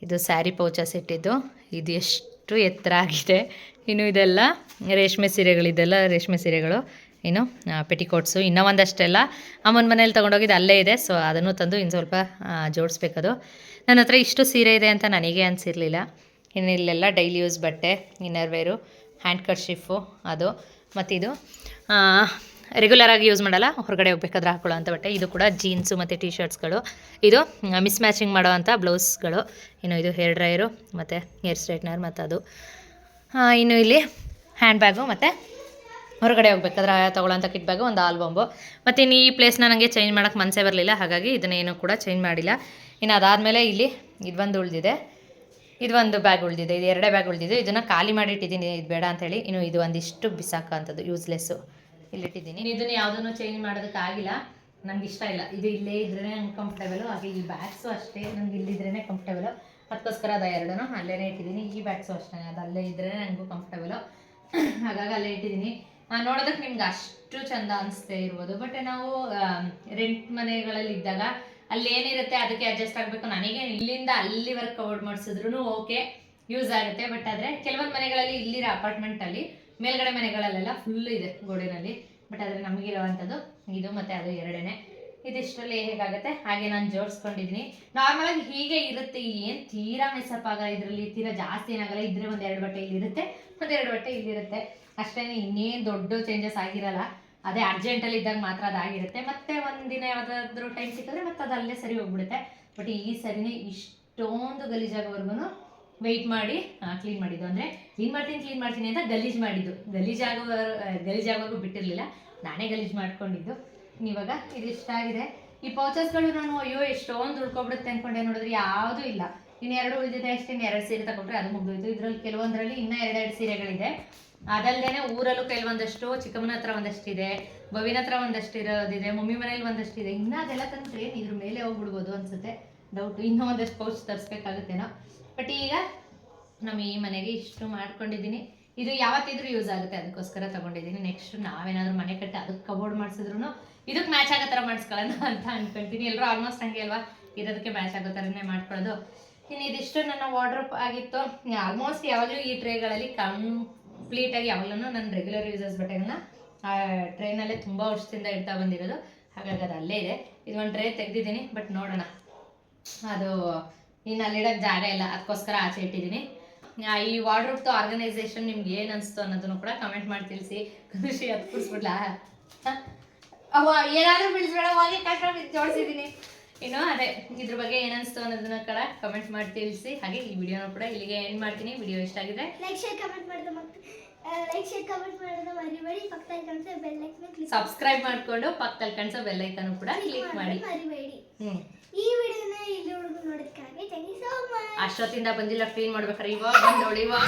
ಇದು ಸ್ಯಾರಿ ಪೌಚಸ್ ಇಟ್ಟಿದ್ದು. ಇದು ಎಷ್ಟು ಎತ್ತರ ಆಗಿದೆ. ಇನ್ನು ಇದೆಲ್ಲ ರೇಷ್ಮೆ ಸೀರೆಗಳಿದೆಲ್ಲ ರೇಷ್ಮೆ ಸೀರೆಗಳು. ಇನ್ನು ಪೆಟಿಕೋಟ್ಸು. ಇನ್ನೂ ಒಂದಷ್ಟೆಲ್ಲ. ಅಮ್ಮನ ಮನೇಲಿ ತೊಗೊಂಡೋಗಿದ್ದು ಅಲ್ಲೇ ಇದೆ. ಸೊ, ಅದನ್ನು ತಂದು ಇನ್ನು ಸ್ವಲ್ಪ ಜೋಡಿಸ್ಬೇಕದು. ನನ್ನ ಹತ್ರ ಇಷ್ಟು ಸೀರೆ ಇದೆ ಅಂತ ನನಗೆ ಅನಿಸಿರಲಿಲ್ಲ. ಇನ್ನು ಇಲ್ಲೆಲ್ಲ ಡೈಲಿ ಯೂಸ್ ಬಟ್ಟೆ, ಇನ್ನರ್ವೇರು ಹ್ಯಾಂಡ್ ಕರ್ಶಿಫು ಅದು. ಮತ್ತಿದು ರೆಗ್ಯುಲರಾಗಿ ಯೂಸ್ ಮಾಡಲ್ಲ. ಹೊರಗಡೆ ಹೋಗ್ಬೇಕಾದ್ರೆ ಹಾಕೊಳ್ಳೋ ಅಂಥ ಬಟ್ಟೆ. ಇದು ಕೂಡ ಜೀನ್ಸು ಮತ್ತು ಟಿ ಶರ್ಟ್ಸ್ಗಳು ಇದು ಮಿಸ್ ಮ್ಯಾಚಿಂಗ್ ಮಾಡೋವಂಥ ಬ್ಲೌಸ್ಗಳು ಇನ್ನು ಇದು ಹೇರ್ ಡ್ರೈಯರು ಮತ್ತು ಹೇರ್ ಸ್ಟ್ರೈಟ್ನರ್ ಮತ್ತು ಅದು. ಇನ್ನು ಇಲ್ಲಿ ಹ್ಯಾಂಡ್ ಬ್ಯಾಗು ಮತ್ತು ಹೊರಗಡೆ ಹೋಗ್ಬೇಕಾದ್ರೆ ತೊಗೊಳ್ಳೋಂಥ ಕಿಟ್ ಬ್ಯಾಗು ಒಂದು ಆಲ್ಬಂಬು ಮತ್ತು ಇನ್ನು ಈ ಪ್ಲೇಸ್ನ ನನಗೆ ಚೇಂಜ್ ಮಾಡೋಕ್ಕೆ ಮನಸ್ಸೇ ಬರಲಿಲ್ಲ. ಹಾಗಾಗಿ ಇದನ್ನೇನು ಕೂಡ ಚೇಂಜ್ ಮಾಡಿಲ್ಲ. ಇನ್ನು ಅದಾದಮೇಲೆ ಇಲ್ಲಿ ಇದು ಒಂದು ಉಳಿದಿದೆ. ಇದು ಒಂದು ಬ್ಯಾಗ್ ಉಳಿದಿದೆ. ಇದು ಎರಡೇ ಬ್ಯಾಗ್ ಉಳಿದಿದೆ. ಇದನ್ನು ಖಾಲಿ ಮಾಡಿ ಇಟ್ಟಿದ್ದೀನಿ. ಇದು ಬೇಡ ಅಂತೇಳಿ ಇನ್ನು ಇದು ಒಂದಿಷ್ಟು ಬಿಸಾಕೋಂಥದ್ದು ಯೂಸ್ಲೆಸ್ಸು ಇಲ್ಲಿಟ್ಟಿದ್ದೀನಿ. ಇದನ್ನ ಯಾವುದನ್ನು ಚೇಂಜ್ ಮಾಡೋದಕ್ಕೆ ಆಗಿಲ್ಲ. ನನಗೆ ಇಷ್ಟ ಇಲ್ಲ. ಇದು ಇಲ್ಲೇ ಇದ್ರೇ ನಂಗೆ ಹಾಗೆ ಈ ಬ್ಯಾಗ್ಸು ಅಷ್ಟೇ. ನನಗೆ ಇಲ್ಲಿದ್ರೇ ಕಂಫರ್ಟೇಬಲು ಅದಕ್ಕೋಸ್ಕರ ಅದ ಎರಡೂ ಅಲ್ಲೇ ಇಟ್ಟಿದ್ದೀನಿ. ಈ ಬ್ಯಾಗ್ಸು ಅಷ್ಟೇ ಅದು ಅಲ್ಲೇ ಇದ್ರೇ ನನಗೂ ಕಂಫರ್ಟೇಬಲು ಹಾಗಾಗಿ ಅಲ್ಲೇ ಇಟ್ಟಿದ್ದೀನಿ. ನೋಡೋದಕ್ಕೆ ನಿಮ್ಗೆ ಅಷ್ಟು ಚಂದ ಅನಿಸ್ತೇ ಇರ್ಬೋದು. ಬಟ್ ನಾವು ರೆಂಟ್ ಮನೆಗಳಲ್ಲಿ ಇದ್ದಾಗ ಅಲ್ಲಿ ಏನಿರುತ್ತೆ ಅದಕ್ಕೆ ಅಡ್ಜಸ್ಟ್ ಆಗಬೇಕು. ನನಗೆ ಇಲ್ಲಿಂದ ಅಲ್ಲಿವರೆಗೆ ಕವರ್ ಮಾಡಿಸಿದ್ರು ಓಕೆ ಯೂಸ್ ಆಗುತ್ತೆ. ಬಟ್ ಆದರೆ ಕೆಲವೊಂದು ಮನೆಗಳಲ್ಲಿ ಇಲ್ಲಿರೋ ಅಪಾರ್ಟ್ಮೆಂಟಲ್ಲಿ ಮೇಲ್ಗಡೆ ಮನೆಗಳಲ್ಲೆಲ್ಲ ಫುಲ್ ಇದೆ ಗೋಡೆನಲ್ಲಿ. ಬಟ್ ಆದರೆ ನಮಗಿರುವಂಥದ್ದು ಇದು ಮತ್ತು ಅದು ಎರಡನೇ. ಇದಿಷ್ಟರಲ್ಲಿ ಹೇಗಾಗುತ್ತೆ? ಹಾಗೆ ನಾನು ಜೋಡಿಸ್ಕೊಂಡಿದ್ದೀನಿ ನಾರ್ಮಲಾಗಿ ಹೀಗೆ ಇರುತ್ತೆ, ಏನು ತೀರಾ ಮೆಸಪ್ ಆಗಲ್ಲ. ಇದರಲ್ಲಿ ತೀರಾ ಜಾಸ್ತಿ ಏನಾಗಲ್ಲ ಇದ್ರೆ ಒಂದು ಎರಡು ಬಟ್ಟೆ ಇಲ್ಲಿರುತ್ತೆ ಎರಡು ಬಟ್ಟೆ ಇಲ್ಲಿರುತ್ತೆ. ಅಷ್ಟೇ ಇನ್ನೇನು ದೊಡ್ಡ ಚೇಂಜಸ್ ಆಗಿರಲ್ಲ. ಅದೇ ಅರ್ಜೆಂಟಲ್ಲಿ ಇದ್ದಾಗ ಮಾತ್ರ ಅದಾಗಿರುತ್ತೆ. ಮತ್ತೆ ಒಂದಿನ ಯಾವುದಾದ್ರೂ ಟೈಮ್ ಸಿಕ್ಕಿದ್ರೆ ಮತ್ತೆ ಅದು ಅಲ್ಲೇ ಸರಿ ಹೋಗ್ಬಿಡುತ್ತೆ. ಬಟ್ ಈ ಸರಿನೇ ಇಷ್ಟೊಂದು ಗಲೀಜಾಗೋವರೆಗೂ ವೆಯ್ಟ್ ಮಾಡಿ ಕ್ಲೀನ್ ಮಾಡಿದ್ದು. ಅಂದರೆ ಕ್ಲೀನ್ ಮಾಡ್ತೀನಿ ಕ್ಲೀನ್ ಮಾಡ್ತೀನಿ ಅಂತ ಗಲೀಜು ಮಾಡಿದ್ದು. ಗಲೀಜಾಗೋ ಗಲೀಜಾಗೋವರೆಗೂ ಬಿಟ್ಟಿರಲಿಲ್ಲ. ನಾನೇ ಗಲೀಜು ಮಾಡ್ಕೊಂಡಿದ್ದು. ಇವಾಗ ಇದು ಇಷ್ಟ ಆಗಿದೆ. ಈ ಪೌಚಸ್ಗಳು ನಾನು, ಅಯ್ಯೋ, ಎಷ್ಟೊಂದು ಉಳ್ಕೊಬಿಡುತ್ತೆ ಅನ್ಕೊಂಡೆ ನೋಡಿದ್ರೆ ಯಾವುದೂ ಇಲ್ಲ. ಇನ್ನು ಎರಡು ಉಳಿದಿದೆ ಅಷ್ಟೇ, ಇನ್ನು ಎರಡು ಸೀರೆ ತಗೊಂಡ್ರೆ ಅದು ಮುಗಿದೋಯ್ತು. ಇದರಲ್ಲಿ ಕೆಲವೊಂದರಲ್ಲಿ ಇನ್ನೂ ಎರಡೆರಡು ಸೀರೆಗಳಿದೆ. ಅದಲ್ಲದೆ ಊರಲ್ಲೂ ಕೆಲವೊಂದಷ್ಟು ಚಿಕ್ಕಮ್ಮನ ಹತ್ರ ಒಂದಷ್ಟಿದೆ ಬವಿನ ಹತ್ರ ಒಂದಷ್ಟು ಇರೋದಿದೆ ಮಮ್ಮಿ ಮನೇಲಿ ಒಂದಷ್ಟಿದೆ. ಇನ್ನೂ ಅದೆಲ್ಲ ತಂದ್ರೆ ಇದ್ರ ಮೇಲೆ ಹೋಗ್ಬಿಡ್ಬೋದು ಅನ್ಸುತ್ತೆ. ಡೌಟ್ ಇನ್ನೂ ಒಂದಷ್ಟು ಪೌಚ್ ತರಿಸ್ಬೇಕಾಗುತ್ತೇನೋ. ಬಟ್ ಈಗ ನಮ್ಮ ಈ ಮನೆಗೆ ಇಷ್ಟು ಮಾಡ್ಕೊಂಡಿದ್ದೀನಿ. ಇದು ಯಾವತ್ತಿದ್ರೂ ಯೂಸ್ ಆಗುತ್ತೆ, ಅದಕ್ಕೋಸ್ಕರ ತಗೊಂಡಿದ್ದೀನಿ. ನೆಕ್ಸ್ಟ್ ನಾವೇನಾದ್ರೂ ಮನೆ ಕಟ್ಟಿ ಅದಕ್ಕೆ ಕಬೋರ್ಡ್ ಮಾಡಿಸಿದ್ರು ಇದಕ್ಕೆ ಮ್ಯಾಚ್ ಆಗೋ ಥರ ಮಾಡಿಸ್ಕೊಳ್ಳೋಣ ಅಂತ ಅನ್ಕೊಂತೀನಿ. ಎಲ್ಲರೂ ಆಲ್ಮೋಸ್ಟ್ ಹಂಗೆ ಅಲ್ವಾ? ಇರೋದಕ್ಕೆ ಮ್ಯಾಚ್ ಆಗೋ ಥರನೇ ಮಾಡ್ಕೊಳ್ಳೋದು. ಇನ್ನು ಇದಿಷ್ಟು ನನ್ನ ವಾರ್ಡ್ರೋಪ್ ಆಗಿತ್ತು. ಆಲ್ಮೋಸ್ಟ್ ಯಾವಾಗಲೂ ಈ ಟ್ರೇಗಳಲ್ಲಿ ಕಂಪ್ಲೀಟಾಗಿ ಯಾವಾಗಲೂ ನನ್ನ ರೆಗ್ಯುಲರ್ ಯೂಸಸ್ ಬಟ್ಟೆಗಳನ್ನ, ಆ ಟ್ರೈನಲ್ಲೇ ತುಂಬ ವರ್ಷದಿಂದ ಇಡ್ತಾ ಬಂದಿರೋದು. ಹಾಗಾಗಿ ಅದು ಅಲ್ಲೇ ಇದೆ. ಇದು ಒಂದು ಟ್ರೇ ತೆಗೆದಿದ್ದೀನಿ ಬಟ್ ನೋಡೋಣ. ಅದು ಇನ್ನು ಅಲ್ಲಿಡೋಕ್ಕೆ ಜಾಗ ಇಲ್ಲ. ಅದಕ್ಕೋಸ್ಕರ ಆಚೆ ಇಟ್ಟಿದ್ದೀನಿ. ಈ ವಾರ್ಡ್ರೋಬ್ದು ಆರ್ಗನೈಸೇಷನ್ ನಿಮ್ಗೆ ಏನು ಅನಿಸ್ತು ಅನ್ನೋದನ್ನು ಕೂಡ ಕಮೆಂಟ್ ಮಾಡಿ ತಿಳಿಸಿ. ಖುಷಿ ಅದು ಕೂರಿಸ್ಬಿಡ್ಲಾ? ಅವ ಏನಾದರೂ ಬಿಡಿಸ್ಬೇಡ ಹೋಗಿ ಕಷ್ಟ ಜೋಡಿಸಿದ್ದೀನಿ ಇನ್ನು ಅದೇ ಇದ್ರ ಬಗ್ಗೆ ಏನ್ ಅನ್ಸ್ತು ಅನ್ನೋದನ್ನ ಕೂಡ ಕಮೆಂಟ್ ಮಾಡಿ ತಿಳಿಸಿ. ಹಾಗೆ ಈ ವಿಡಿಯೋನ ಕೂಡ ಇಲ್ಲಿಗೆ ಎಂಡ್ ಮಾಡ್ತೀನಿ. ವಿಡಿಯೋ ಇಷ್ಟ ಆಗಿದೆ ಲೈಕ್ ಶೇರ್ ಕಮೆಂಟ್ ಮಾಡಿದ ಮತ್ತೆ ಲೈಕ್ ಶೇರ್ ಕಮೆಂಟ್ ಮಾಡೋದು ಮರಿಬೇಡಿ ಪಕ್ಕದಲ್ಲಿ ಕಾಣಿಸೋ ಬೆಲ್ ಐಕನ್ ಸಬ್ಸ್ಕ್ರೈಬ್ ಮಾಡಿಕೊಂಡು ಪಕ್ಕದಲ್ಲಿ ಕಾಣಿಸೋ ಕೂಡ ಕ್ಲಿಕ್ ಮಾಡಿ. ಮರಿಬೇಡಿ. ಹ್ಞೂ ಈ ವಿಡಿಯೋನ ಇಲ್ಲಿ ನೋಡೋದಕ್ಕಾಗಿ ಥ್ಯಾಂಕ್ ಯು ಸೋ ಮಚ್ ಅಷ್ಟೊತ್ತಿಂದ ಬಂದಿಲ್ಲ ಕ್ಲೀನ್ ಮಾಡ್ಬೇಕಾರೆ ಇವಾಗ ಬಂದು ನೋಡಿ ಇವಾಗ.